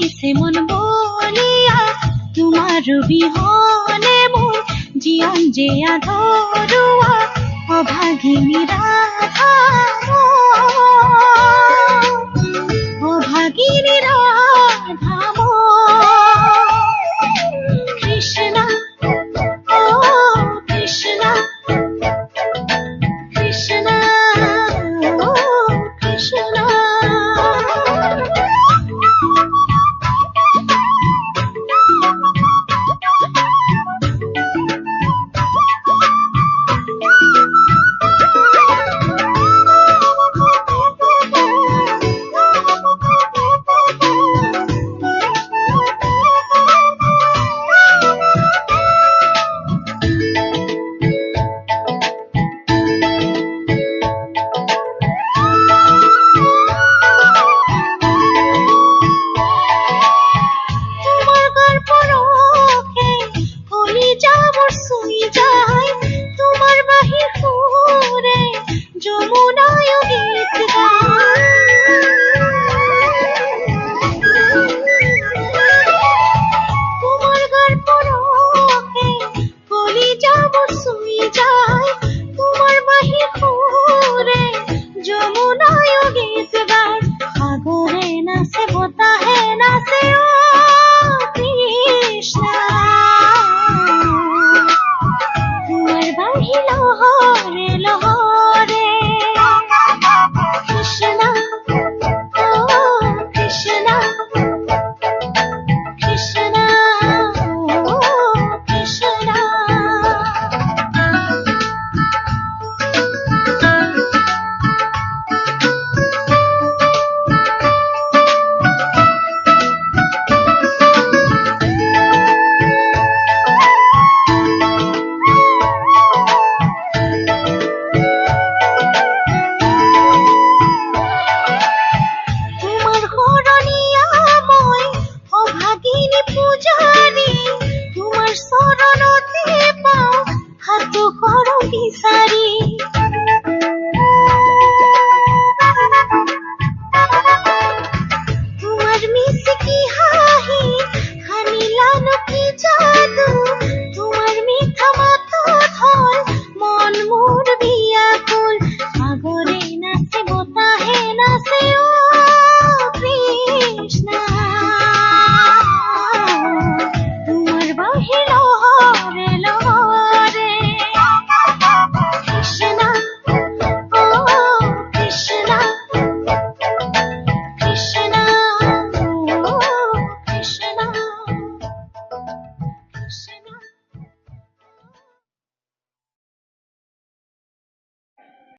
হইছে মন বলিয়া তোমার বিহনে মোৰ জীবন যে আধরুয়া অভাগিনী রাধা এলো তোমার বাহির